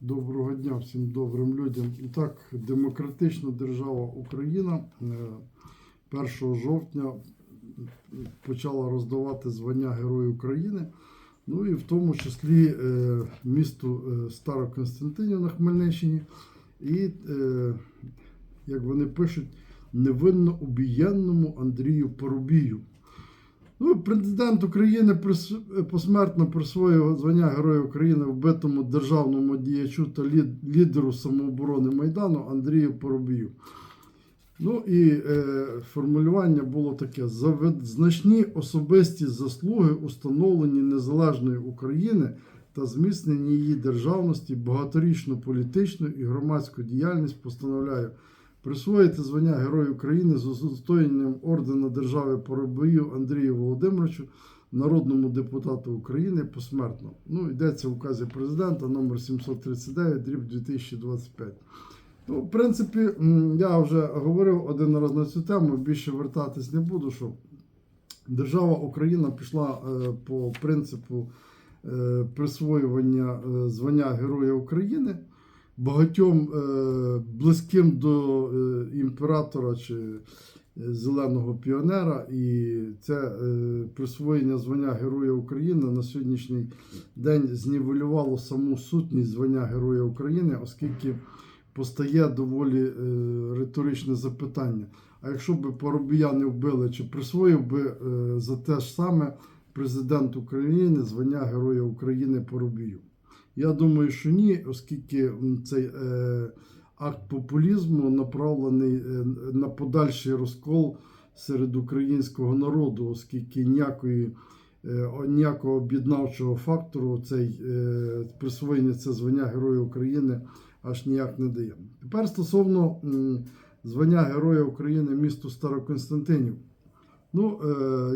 Доброго дня всім добрим людям. І так, демократична держава Україна е, 1 жовтня почала роздавати звання Герою України. Ну і в тому числі е, місту е, Староконстантинів на Хмельниччині. І, е, як вони пишуть, невинно убієнному Андрію Порубію. Ну, президент України прис- посмертно присвоїв звання Героя України вбитому державному діячу та лід- лідеру самооборони Майдану Андрію Поробію. Ну і е, формулювання було таке: за значні особисті заслуги установлені незалежної України та зміцнення її державності, багаторічну політичну і громадську діяльність постановляю присвоїти звання Герою України з удостоєнням ордена держави Поробою Андрію Володимировичу, народному депутату України посмертно. Ну, йдеться в указі президента номер 739 дріб 2025. Ну, в принципі, я вже говорив один раз на цю тему, більше вертатись не буду, що держава Україна пішла е, по принципу е, присвоювання е, звання Героя України багатьом е, близьким до е, імператора чи е, зеленого піонера, і це присвоєння звання Героя України на сьогоднішній день знівелювало саму сутність звання Героя України, оскільки постає доволі риторичне запитання. А якщо б Поробія не вбили, чи присвоїв би за те ж саме президент України звання Героя України Поробію? Я думаю, що ні, оскільки цей е, акт популізму направлений е, на подальший розкол серед українського народу, оскільки ніякої, е, ніякого об'єднавчого фактору цей присвоєння це звання Героя України аж ніяк не дає. Тепер стосовно звання Героя України місту Староконстантинів. Ну,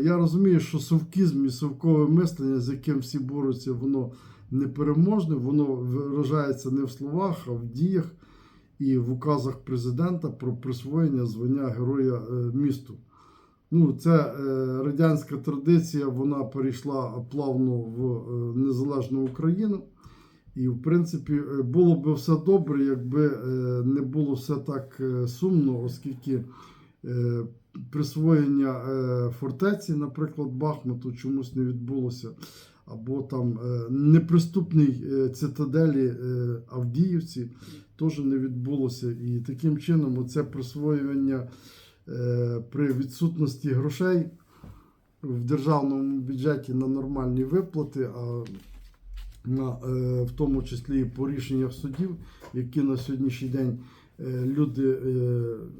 я розумію, що совкізм і совкове мислення, з яким всі борються, воно непереможне, воно виражається не в словах, а в діях і в указах президента про присвоєння звання Героя е, місту. Ну, це е, радянська традиція, вона перейшла плавно в е, незалежну Україну. І, в принципі, було б все добре, якби не було все так сумно, оскільки присвоєння фортеці, наприклад, Бахмуту чомусь не відбулося, або там е, неприступний е, цитаделі е, Авдіївці теж не відбулося. І таким чином це присвоювання при відсутності грошей в державному бюджеті на нормальні виплати, а на, в тому числі і по рішеннях судів, які на сьогоднішній день люди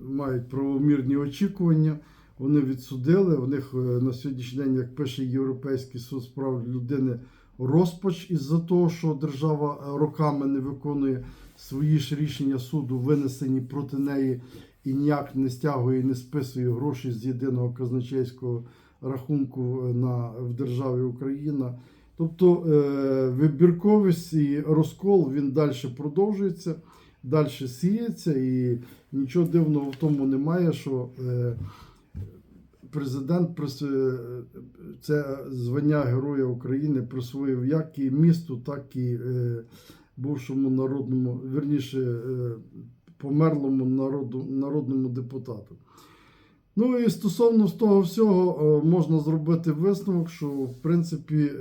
мають правомірні очікування. Вони відсудили. У них е, на сьогоднішній день, як пише Європейський суд з прав людини, розпач із-за того, що держава е, роками не виконує свої ж рішення суду, винесені проти неї і ніяк не стягує і не списує гроші з єдиного казначейського рахунку е, на, в державі Україна. Тобто вибірковість і розкол він далі продовжується, далі сіється, і нічого дивного в тому немає, що президент е, це звання Героя України присвоїв як і місту, так і е, бувшому народному, вірніше, е, померлому народу, народному депутату. Ну і стосовно того всього можна зробити висновок, що в принципі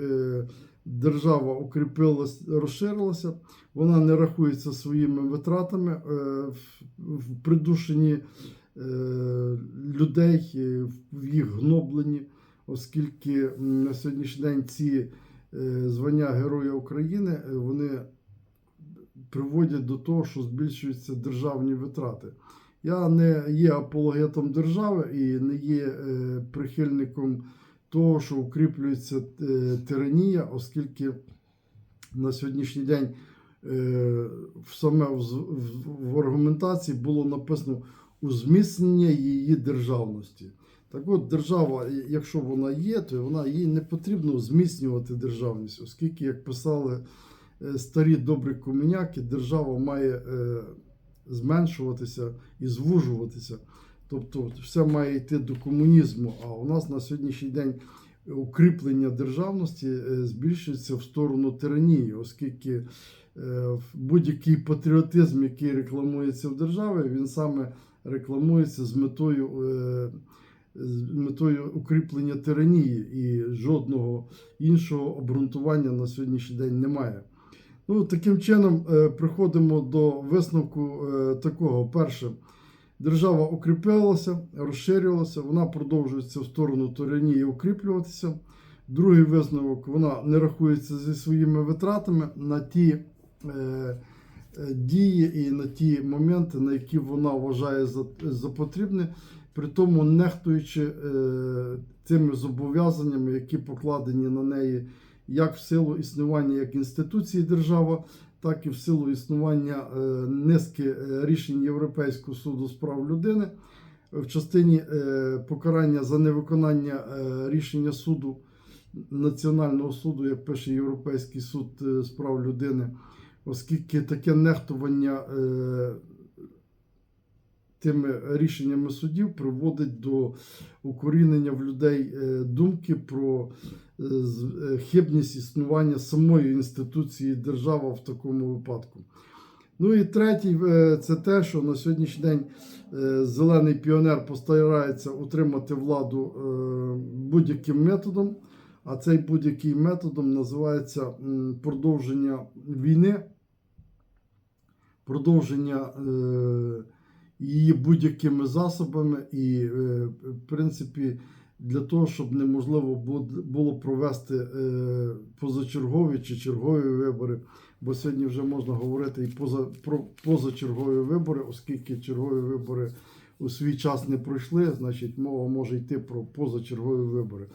держава укріпилась, розширилася, вона не рахується своїми витратами в- придушенні людей, е, в їх гнобленні, оскільки на сьогоднішній день ці е, звання Героя України е, вони приводять до того, що збільшуються державні витрати. Я не є апологетом держави і не є е, прихильником того, що укріплюється е, тиранія, оскільки на сьогоднішній день е, саме в аргументації було написано у зміцнення її державності. Так от, держава, якщо вона є, то вона їй не потрібно зміцнювати державність, оскільки, як писали е, старі добрі комуняки, держава має е, зменшуватися і звужуватися. Тобто все має йти до комунізму. А у нас на сьогоднішній день укріплення державності е, збільшується в сторону тиранії, оскільки будь-який патріотизм, який рекламується в державі, він саме рекламується з метою, е, з метою укріплення тиранії, і жодного іншого обґрунтування на сьогоднішній день немає. Ну, таким чином, е, приходимо до висновку е, такого. Перше, держава укріпилася, розширювалася, вона продовжується в сторону тиранії укріплюватися. Другий висновок, вона не рахується зі своїми витратами на ті дії і на ті моменти, на які вона вважає за, за потрібне, при тому нехтуючи е, тими зобов'язаннями, які покладені на неї як в силу існування як інституції держава, так і в силу існування е, низки е, рішень Європейського суду з прав людини в частині е, покарання за невиконання е, рішення суду Національного суду, як пише Європейський суд е, з прав людини, оскільки таке нехтування е, тими рішеннями судів приводить до укорінення в людей е, думки про е, хибність існування самої інституції держава в такому випадку. Ну і третій це те, що на сьогоднішній день зелений піонер постарається утримати владу будь-яким методом, а цей будь-який методом називається продовження війни, продовження е, її будь-якими засобами, і, е, в принципі, для того, щоб неможливо було провести е, позачергові чи чергові вибори. Бо сьогодні вже можна говорити і поза, про позачергові вибори, оскільки чергові вибори у свій час не пройшли, значить мова може йти про позачергові вибори.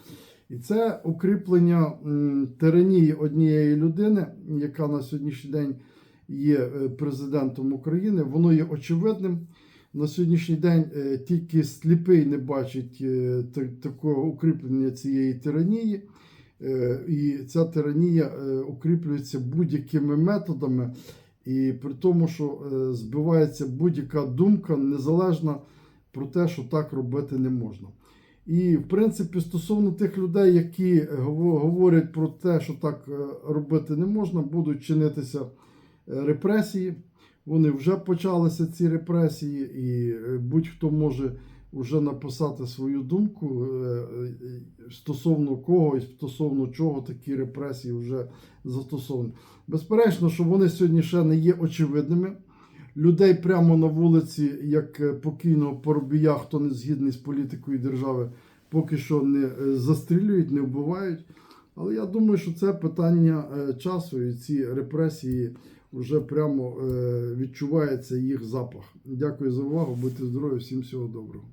І це укріплення тиранії однієї людини, яка на сьогоднішній день є е, президентом України, воно є очевидним. На сьогоднішній день е, тільки сліпий не бачить е, такого укріплення цієї тиранії. І ця тиранія укріплюється будь-якими методами, і при тому, що збивається будь-яка думка незалежна про те, що так робити не можна. І, в принципі, стосовно тих людей, які говорять про те, що так е, робити не можна, будуть чинитися е, репресії. Вони вже почалися ці репресії, і е, будь-хто може вже написати свою думку е, е, стосовно кого і стосовно чого такі репресії вже застосовані. Безперечно, що вони сьогодні ще не є очевидними. Людей прямо на вулиці, як е, покійного Поробія, хто не згідний з політикою держави, поки що не е, застрілюють, не вбивають. Але я думаю, що це питання е, часу, і ці репресії вже прямо відчувається їх запах. Дякую за увагу, будьте здорові, всім всього доброго.